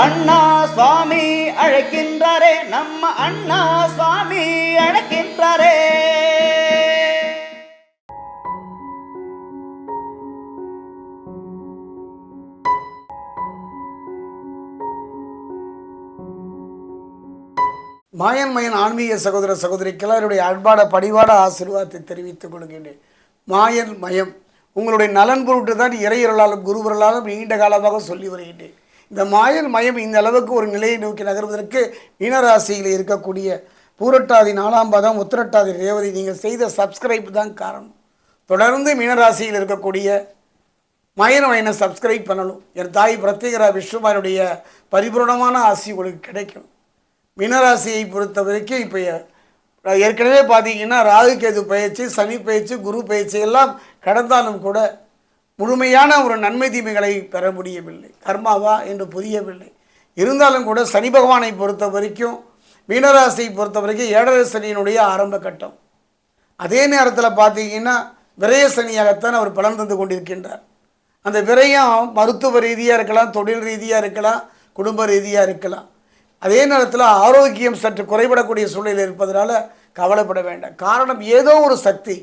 அண்ணா சுவாமி அழைக்கின்றாரே நம்ம அண்ணா சுவாமி அழைக்கின்றாரே. மாயன் மயன் ஆன்மீக சகோதர சகோதரிக்கெல்லாம் என்னுடைய அன்பாட பணிவாட ஆசீர்வாதத்தை தெரிவித்துக் கொள்கின்றேன். மாயன் மயம். உங்களுடைய நலன் பொருட்டு தான் இறையொருளாலும் குருவர்களாலும் நீண்ட காலமாக சொல்லி வருகின்றேன். இந்த மாயன் மயம் இந்த அளவுக்கு ஒரு நிலையை நோக்கி நகர்வதற்கு மீனராசியில் இருக்கக்கூடிய பூரட்டாதி நாலாம் பாதம் உத்திரட்டாதி ரேவதி நீங்கள் செய்த சப்ஸ்கிரைப் தான் காரணம். தொடர்ந்து மீனராசியில் இருக்கக்கூடிய மயன மயனை சப்ஸ்கிரைப் பண்ணணும்? என் தாய் பிரத்யேகரா விஷ்ணுமாருடைய பரிபூர்ணமான ஆசி உங்களுக்கு கிடைக்கும். மீனராசியை பொறுத்த வரைக்கும் இப்போ ஏற்கனவே பார்த்தீங்கன்னா ராகு கேது பயிற்சி சனி பயிற்சி குரு பயிற்சி எல்லாம் கடந்தாலும் கூட முழுமையான ஒரு நன்மை தீமைகளை பெற முடியவில்லை. கர்மாவா என்று புரியவில்லை. இருந்தாலும் கூட சனி பகவானை பொறுத்த வரைக்கும் மீனராசியை பொறுத்த வரைக்கும் ஏழரை சனியினுடைய ஆரம்ப கட்டம். அதே நேரத்தில் பார்த்தீங்கன்னா விரய சனியாகத்தான் அவர் பலன் தந்து கொண்டிருக்கின்றார். அந்த விரயம் மருத்துவ ரீதியாக இருக்கலாம் தொழில் ரீதியாக இருக்கலாம் குடும்ப ரீதியாக இருக்கலாம். அதே நேரத்தில் ஆரோக்கியம் சற்று குறைபடக்கூடிய சூழ்நிலை இருப்பதனால கவலைப்பட வேண்டாம். காரணம் ஏதோ ஒரு சக்தி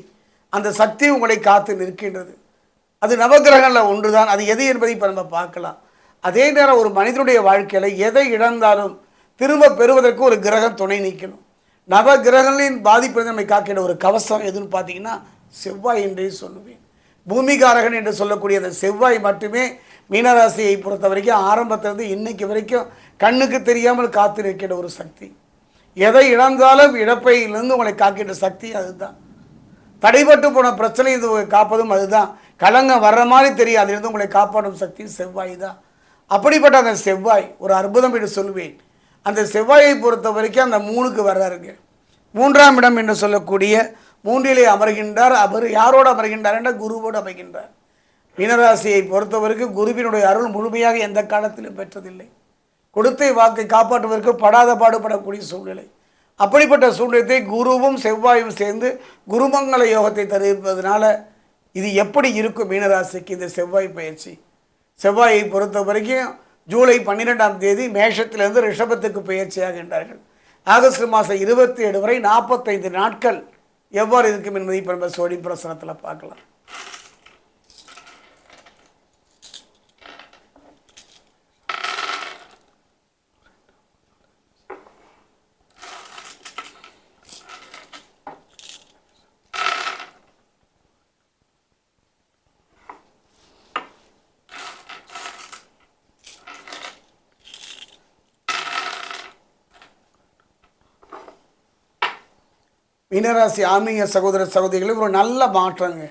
அந்த சக்தி உங்களை காத்து நிற்கின்றது. அது நவகிரகங்களில் ஒன்று தான் அது எது என்பதை இப்போ நம்ம பார்க்கலாம். அதே நேரம் ஒரு மனிதனுடைய வாழ்க்கையில் எதை இழந்தாலும் திரும்ப பெறுவதற்கு ஒரு கிரகம் துணை நிற்கணும். நவ கிரகங்களின் பாதிப்பிலிருந்து நம்மை காக்கிற ஒரு கவசம் எதுன்னு பார்த்தீங்கன்னா செவ்வாய் என்றே சொல்லுவேன். பூமிகாரகன் என்று சொல்லக்கூடிய அந்த செவ்வாய் மட்டுமே மீனராசியை பொறுத்த வரைக்கும் ஆரம்பத்திலிருந்து இன்னைக்கு வரைக்கும் கண்ணுக்கு தெரியாமல் காத்திருக்கிற ஒரு சக்தி. எதை இழந்தாலும் இழப்பையிலிருந்து உங்களை காக்கின்ற சக்தி அதுதான். தடைபட்டு போன பிரச்சனை இது காப்பதும் அதுதான். கலங்கம் வர்ற மாதிரி தெரியும் அதிலிருந்து உங்களை காப்பாடும் சக்தி செவ்வாய் தான். அப்படிப்பட்ட அந்த செவ்வாய் ஒரு அற்புதம் என்று சொல்லுவேன். அந்த செவ்வாயை பொறுத்த வரைக்கும் அந்த மூணுக்கு வர்றாருங்க. மூன்றாம் இடம் என்று சொல்லக்கூடிய மூன்றிலே அமர்கின்றார். அவர் யாரோடு அமர்கின்றார் என்ற குருவோடு அமைகின்றார் மீனராசியை பொறுத்தவரைக்கும் குருவினுடைய அருள் முழுமையாக எந்த காலத்திலும் பெற்றதில்லை. கொடுத்த வாக்கை காப்பாற்றுவதற்கு படாத பாடுபடக்கூடிய சூழ்நிலை. அப்படிப்பட்ட சூழ்நிலத்தை குருவும் செவ்வாயும் சேர்ந்து குருமங்கல யோகத்தை தருவிப்பதனால இது எப்படி இருக்கும் மீனராசிக்கு இந்த செவ்வாய் பயிற்சி? செவ்வாயை பொறுத்த வரைக்கும் ஜூலை பன்னிரெண்டாம் தேதி மேஷத்திலிருந்து ரிஷபத்துக்கு பயிற்சியாகின்றார்கள் ஆகஸ்ட் மாதம் இருபத்தி ஏழு வரை நாற்பத்தைந்து நாட்கள் எவ்வாறு இருக்கும் என்பதை இப்போ நம்ம சோழி பிரசனத்தில் பார்க்கலாம். மீனராசி ஆன்மீக சகோதர சகோதரிகளும் ஒரு நல்ல மாற்றங்க.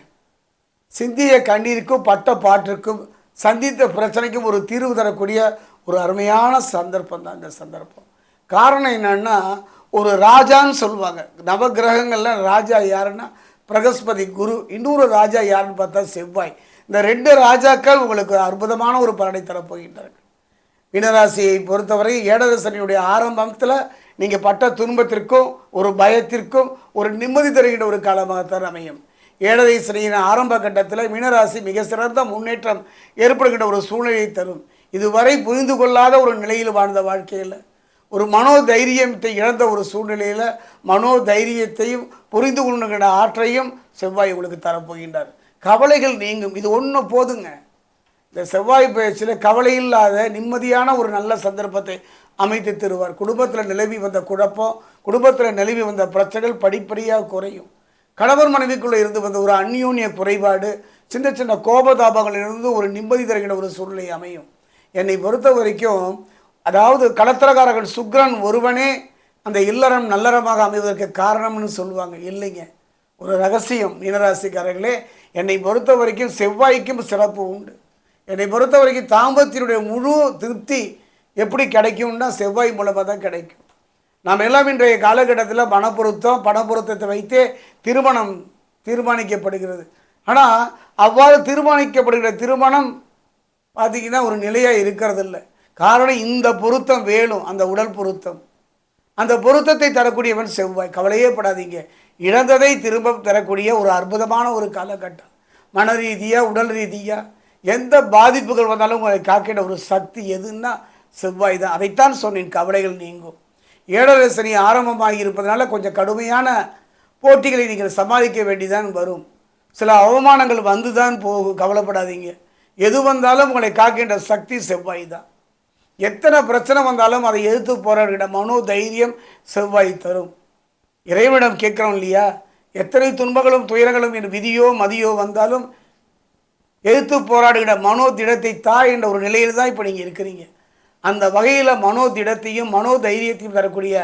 சிந்திய கண்ணீருக்கும் பட்ட பாட்டிற்கும் சந்தித்த பிரச்சனைக்கும் ஒரு தீர்வு தரக்கூடிய ஒரு அருமையான சந்தர்ப்பம் தான் இந்த சந்தர்ப்பம். காரணம் என்னன்னா ஒரு ராஜான்னு சொல்லுவாங்க. நவகிரகங்கள்ல ராஜா யாருன்னா பிரகஸ்பதி குரு இன்னொரு ராஜா யாருன்னு பார்த்தா செவ்வாய். இந்த ரெண்டு ராஜாக்கள் உங்களுக்கு அற்புதமான ஒரு பலனை தரப்போகின்றார்கள் மீனராசியை பொறுத்தவரை ஏடதசனியுடைய ஆரம்பத்தில் நீங்கள் பட்ட துன்பத்திற்கும் ஒரு பயத்திற்கும் ஒரு நிம்மதி தருகின்ற ஒரு காலமாகத்தான் அமையும். ஏழரை சனியின் ஆரம்ப கட்டத்தில் மீனராசி மிக சிறந்த முன்னேற்றம் ஏற்படுகின்ற ஒரு சூழ்நிலையை தரும். இதுவரை புரிந்து கொள்ளாத ஒரு நிலையில் வாழ்ந்த வாழ்க்கையில் ஒரு மனோ தைரியத்தை இழந்த ஒரு சூழ்நிலையில் மனோ தைரியத்தையும் புரிந்து கொள்ளுகின்ற ஆற்றையும் செவ்வாய் உங்களுக்கு தரப்போகின்றார். கவலைகள் நீங்கும். இது ஒன்று போதுங்க. இந்த செவ்வாய் பயிற்சியில் கவலை இல்லாத நிம்மதியான ஒரு நல்ல சந்தர்ப்பத்தை அமைத்து தருவார். குடும்பத்தில் நிலவி வந்த குழப்பம் குடும்பத்தில் நிலவி வந்த பிரச்சனைகள் படிப்படியாக குறையும். கணவர் மனைவிக்குள்ளே இருந்து வந்த ஒரு அந்யூன்ய குறைபாடு சின்ன சின்ன கோபதாபங்களிலிருந்து ஒரு நிம்மதி தருகிற ஒரு சூழ்நிலை அமையும். என்னை பொறுத்த வரைக்கும் அதாவது களத்திரகாரகன் சுக்ரன் ஒருவனே அந்த இல்லறம் நல்லறமாக அமைவதற்கு காரணம்னு சொல்லுவாங்க. இல்லைங்க. ஒரு ரகசியம் மீனராசிக்காரர்களே என்னை பொறுத்த வரைக்கும் செவ்வாய்க்கும் சிறப்பு உண்டு. என்னை பொறுத்த வரைக்கும் தாம்பத்தினுடைய முழு திருப்தி எப்படி கிடைக்கும்னா செவ்வாய் மூலமாக தான் கிடைக்கும். நாம் எல்லாம் இன்றைய காலகட்டத்தில் பணப்பொருத்தம் பணப்பொருத்தத்தை வைத்தே திருமணம் தீர்மானிக்கப்படுகிறது. ஆனால் அவ்வாறு தீர்மானிக்கப்படுகிற திருமணம் பார்த்தீங்கன்னா ஒரு நிலையாக இருக்கிறதில்ல. காரணம் இந்த பொருத்தம் வேணும் அந்த உடல் பொருத்தம். அந்த பொருத்தத்தை தரக்கூடியவன் செவ்வாய். கவலையே படாதீங்க. இழந்ததை திரும்ப தரக்கூடிய ஒரு அற்புதமான ஒரு காலகட்டம். மன ரீதியாக உடல் ரீதியாக எந்த பாதிப்புகள் வந்தாலும் உங்களை காக்கிற ஒரு சக்தி எதுன்னா செவ்வாய் தான். அதைத்தான் சொன்னேன் கவலைகள் நீங்கும். ஏழரை சனி ஆரம்பமாகி இருப்பதனால கொஞ்சம் கடுமையான போட்டிகளை நீங்கள் சமாளிக்க வேண்டிதான் வரும். சில அவமானங்கள் வந்து தான் போகும் கவலைப்படாதீங்க. எது வந்தாலும் உங்களை காக்கின்ற சக்தி செவ்வாய் தான். எத்தனை பிரச்சனை வந்தாலும் அதை எதிர்த்து போராடுகிற மனோ தைரியம் செவ்வாய் தரும். இறைவனிடம் கேட்குறோம் இல்லையா? எத்தனை துன்பங்களும் துயரங்களும் என் விதியோ மதியோ வந்தாலும் எதிர்த்து போராடுகிற மனோ திடத்தை தாய் என்ற ஒரு நிலையில் தான் இப்போ நீங்கள் இருக்கிறீங்க. அந்த வகையில் மனோ திடத்தையும் மனோ தைரியத்தையும் தரக்கூடிய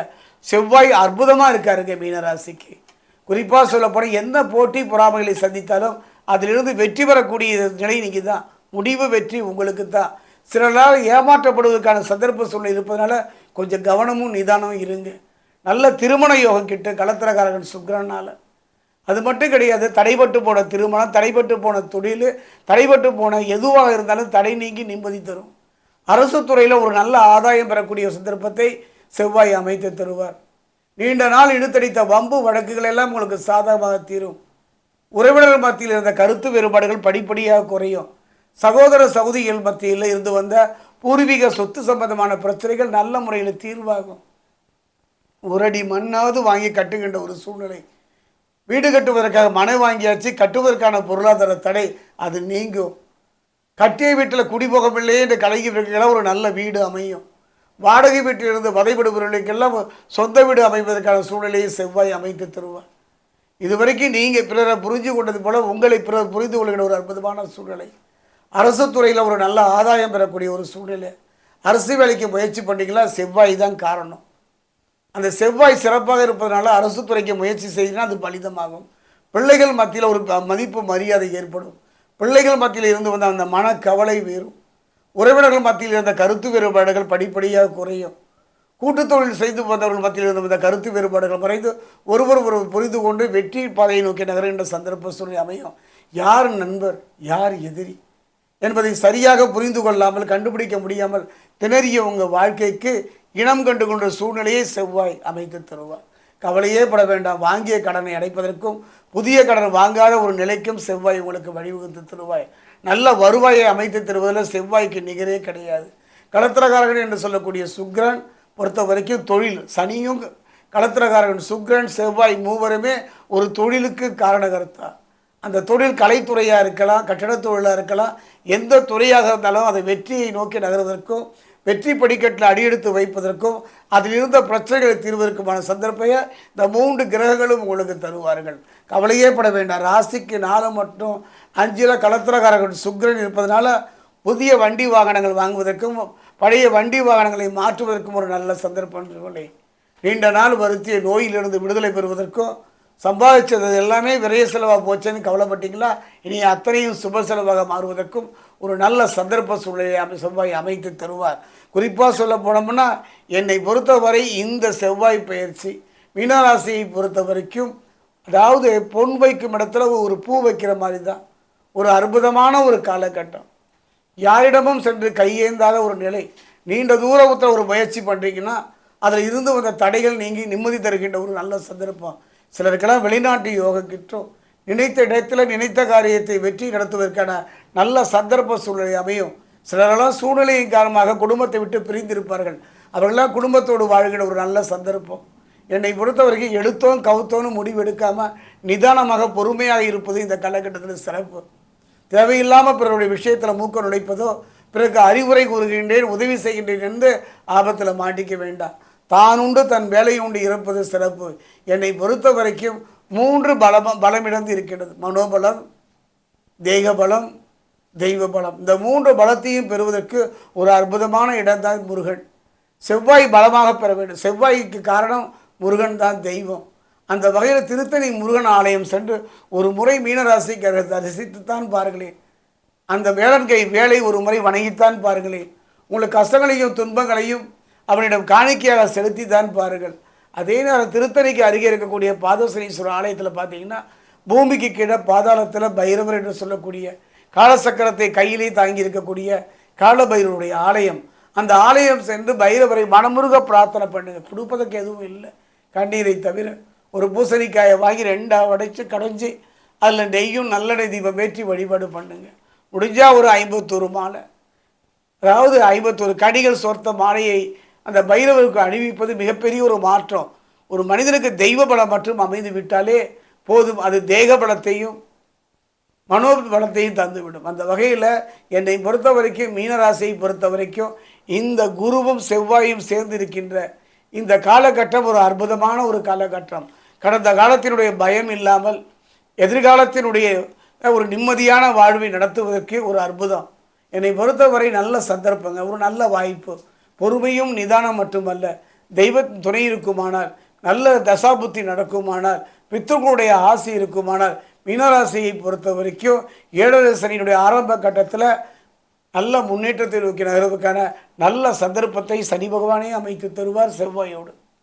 செவ்வாய் அற்புதமாக இருக்காருங்க மீனராசிக்கு. குறிப்பாக சொல்லப்போனால் எந்த போட்டி பொறாமைகளை சந்தித்தாலும் அதிலிருந்து வெற்றி பெறக்கூடிய நிலை நீங்கள் தான் முடிவு வெற்றி உங்களுக்கு தான் சிலரால் ஏமாற்றப்படுவதற்கான சந்தர்ப்ப சூழ்நிலை இருப்பதனால கொஞ்சம் கவனமும் நிதானமும் இருங்க. நல்ல திருமண யோகம் கிட்ட கலத்திரக்காரகன் சுக்கரனால் அது மட்டும் கிடையாது தடைபட்டு போன திருமணம் தடைபட்டு போன தொழில் தடைபட்டு போன எதுவாக இருந்தாலும் தடை நீங்கி நிம்மதி தரும். அரசு துறையில் ஒரு நல்ல ஆதாயம் பெறக்கூடிய சந்தர்ப்பத்தை செவ்வாய் அமைத்து தருவார். நீண்ட நாள் இழுத்தடித்த வம்பு வழக்குகள் எல்லாம் உங்களுக்கு சாதகமாக தீரும். உறவினர் மத்தியில் இருந்த கருத்து வேறுபாடுகள் படிப்படியாக குறையும். சகோதர சகோதரிகள் மத்தியில் இருந்து வந்த பூர்வீக சொத்து சம்பந்தமான பிரச்சனைகள் நல்ல முறையில் தீர்வாகும். ஒரு அடி மண்ணாவது வாங்கி கட்டுகின்ற ஒரு சூழ்நிலை. வீடு கட்டுவதற்காக மனை வாங்கியாச்சு கட்டுவதற்கான பொருளாதார தடை அது நீங்கும். கட்டிய வீட்டில் குடிபோகமில்லை என்று கலைஞர்களுக்கெல்லாம் ஒரு நல்ல வீடு அமையும். வாடகை வீட்டிலிருந்து வதைபடுபவர்களுக்கெல்லாம் சொந்த வீடு அமைப்பதற்கான சூழ்நிலையை செவ்வாய் அமைத்து தருவார். இதுவரைக்கும் நீங்கள் பிறரை புரிஞ்சு கொண்டது போல் உங்களை பிறர் புரிந்து கொள்கிற ஒரு அற்புதமான சூழ்நிலை. அரசு துறையில் ஒரு நல்ல ஆதாயம் பெறக்கூடிய ஒரு சூழ்நிலை. அரசு வேலைக்கு முயற்சி பண்ணிக்கலாம் செவ்வாய் தான் காரணம். அந்த செவ்வாய் சிறப்பாக இருப்பதனால அரசு துறைக்கு முயற்சி செய்தால் அது பலிதமாகும். பிள்ளைகள் மத்தியில் ஒரு ப- மதிப்பு மரியாதை ஏற்படும். பிள்ளைகள் மத்தியில் இருந்து வந்த அந்த மனக்கவலை வேறும் உறவினர்கள் மத்தியில் இருந்த கருத்து வேறுபாடுகள் படிப்படியாக குறையும். கூட்டுத் தொழில் செய்து வந்தவர்கள் மத்தியில் இருந்து வந்த கருத்து வேறுபாடுகள் மறைந்து ஒருவர் ஒருவர் புரிந்து கொண்டு வெற்றி பாதையை நோக்கி நகர்கின்ற சந்தர்ப்ப சூழ்நிலை அமையும். யார் நண்பர் யார் எதிரி என்பதை சரியாக புரிந்து கொள்ளாமல் கண்டுபிடிக்க முடியாமல் திணறிய உங்கள் வாழ்க்கைக்கு இனம் கண்டு கொண்ட சூழ்நிலையை செவ்வாய் அமைத்து தருவார். கவலையே பட வேண்டாம். வாங்கிய கடனை அடைப்பதற்கும் புதிய கடன் வாங்காத ஒரு நிலைக்கும் செவ்வாய் உங்களுக்கு வழிவகுத்து தருவாய். நல்ல வருவாயை அமைத்து தருவதில் செவ்வாய்க்கு நிகரே கிடையாது. களத்திரகாரகன் என்று சொல்லக்கூடிய சுக்கிரன் பொறுத்த வரைக்கும் தொழில் சனியும் களத்திரகாரகன் சுக்கிரன் செவ்வாய் மூவருமே ஒரு தொழிலுக்கு காரணகர்த்தா. அந்த தொழில் கலைத்துறையாக இருக்கலாம் கட்டடத் தொழிலாக இருக்கலாம் எந்த துறையாக இருந்தாலும் அதை வெற்றியை நோக்கி நகர்வதற்கும் வெற்றி படிக்கட்டில் அடியெடுத்து வைப்பதற்கும் அதில் இருந்த பிரச்சனைகளை தீர்வதற்குமான சந்தர்ப்பத்தை இந்த மூன்று கிரகங்களும் உங்களுக்கு தருவார்கள். கவலையே பட வேண்டாம். ராசிக்கு நாலு மட்டும் அஞ்சில் கலத்திரக்காரர்கள் சுக்கிரன் இருப்பதனால புதிய வண்டி வாகனங்கள் வாங்குவதற்கும் பழைய வண்டி வாகனங்களை மாற்றுவதற்கும் ஒரு நல்ல சந்தர்ப்பம் நீண்ட நாள் வருத்திய நோயிலிருந்து விடுதலை பெறுவதற்கும் சம்பாதிச்சது எல்லாமே விரைய செலவாக போச்சேன்னு கவலைப்பட்டீங்களா? இனி அத்தனையும் சுப செலவாக மாறுவதற்கும் ஒரு நல்ல சந்தர்ப்ப சூழ்நிலையை அமை செவ்வாய் அமைத்து தருவார். குறிப்பாக சொல்ல போனோம்னா என்னை பொறுத்தவரை இந்த செவ்வாய் பயிற்சி மீனராசியை பொறுத்த வரைக்கும் அதாவது பொன் வைக்கும் இடத்துல ஒரு பூ வைக்கிற மாதிரி தான் ஒரு அற்புதமான ஒரு காலகட்டம். யாரிடமும் சென்று கையேந்தாத ஒரு நிலை. நீண்ட தூரத்தில் ஒரு முயற்சி பண்ணுறீங்கன்னா அதில் இருந்து வந்த தடைகள் நீங்கி நிம்மதி தருகின்ற ஒரு நல்ல சந்தர்ப்பம். சிலருக்கெல்லாம் வெளிநாட்டு யோகம் கிட்டும் நினைத்த இடத்துல நினைத்த காரியத்தை வெற்றி நடத்துவதற்கான நல்ல சந்தர்ப்ப சூழ்நிலை அமையும். சிலரெல்லாம் சூழ்நிலையின் காரணமாக குடும்பத்தை விட்டு பிரிந்திருப்பார்கள். அவர்களெல்லாம் குடும்பத்தோடு வாழ்கிற ஒரு நல்ல சந்தர்ப்பம். என்னை பொறுத்த வரைக்கும் எடுத்தோம் கவுத்தோன்னு முடிவு எடுக்காமல் நிதானமாக பொறுமையாக இருப்பது இந்த காலகட்டத்தில் சிறப்பு. தேவையில்லாமல் பிறருடைய விஷயத்தில் மூக்க நுழைப்பதோ பிறகு அறிவுரை கூறுகின்றேன் உதவி செய்கின்றேன் என்று ஆபத்தில் மாட்டிக்க வேண்டாம். தான் உண்டு தன் வேலை உண்டு இருப்பது சிறப்பு. என்னை பொறுத்த வரைக்கும் மூன்று பலம் பலமிழந்து இருக்கின்றது. மனோபலம் தெய்வ பலம் தெய்வ பலம் இந்த மூன்று பலத்தையும் பெறுவதற்கு ஒரு அற்புதமான இடம்தான் முருகன். செவ்வாய் பலமாக பெற வேண்டும். செவ்வாய்க்கு காரணம் முருகன் தான் தெய்வம். அந்த வகையில் திருத்தணி முருகன் ஆலயம் சென்று ஒரு முறை மீனராசிக்கு தரிசித்துத்தான் பாருங்களேன். அந்த வேளன்கை வேலை ஒரு முறை வணங்கித்தான் பாருங்களேன். உங்களுக்கு கஷ்டங்களையும் துன்பங்களையும் அவனிடம் காணிக்கையாக செலுத்தி தான் பாருங்கள். அதே நேரம் திருத்தணிக்கு அருகே இருக்கக்கூடிய பாதசனீஸ்வரர் ஆலயத்தில் பார்த்தீங்கன்னா பூமிக்கு கீழே பாதாளத்தில் பைரவர் என்று சொல்லக்கூடிய காலசக்கரத்தை கையிலே தாங்கி இருக்கக்கூடிய காலபைரவருடைய ஆலயம். அந்த ஆலயம் சென்று பைரவரை மனமுருக பிரார்த்தனை பண்ணுங்க. கொடுப்பதற்கு எதுவும் இல்லை. கண்ணீரை தவிர ஒரு பூசணிக்காயை வாங்கி ரெண்டாக உடைச்சு கடைஞ்சி அதில் நெய்யும் நல்லெண்ணெய் தீபம் ஏற்றி வழிபாடு பண்ணுங்க. முடிஞ்சால் ஒரு ஐம்பத்தொரு மாலை. அதாவது ஐம்பத்தொரு கடிகள் சோர்த்த மாலையை அந்த பைரவருக்கு அணிவிப்பது மிகப்பெரிய ஒரு மாற்றம். ஒரு மனிதனுக்கு தெய்வ பலம் மட்டும் அமைந்து விட்டாலே போதும் அது தேக பலத்தையும் மனோபலத்தையும் தந்துவிடும். அந்த வகையில் என்னை பொறுத்த வரைக்கும் மீனராசியை பொறுத்த வரைக்கும் இந்த குருவும் செவ்வாயும் சேர்ந்து இருக்கின்ற இந்த காலகட்டம் ஒரு அற்புதமான ஒரு காலகட்டம். கடந்த காலத்தினுடைய பயம் இல்லாமல் எதிர்காலத்தினுடைய ஒரு நிம்மதியான வாழ்வை நடத்துவதற்கு ஒரு அற்புதம். என்னை பொறுத்தவரை நல்ல சந்தர்ப்பங்க ஒரு நல்ல வாய்ப்பு. பொறுமையும் நிதானம் மட்டுமல்ல தெய்வ துணை இருக்குமானால் நல்ல தசாபுத்தி நடக்குமானால் பித்ருக்களுடைய ஆசை இருக்குமானால் மீனராசியை பொறுத்த வரைக்கும் ஏழரை சனியினுடைய ஆரம்ப கட்டத்தில் நல்ல முன்னேற்றத்தை நோக்கி நகர்வதற்கான நல்ல சந்தர்ப்பத்தை சனி பகவானே அமைத்து தருவார் செவ்வாயோடு.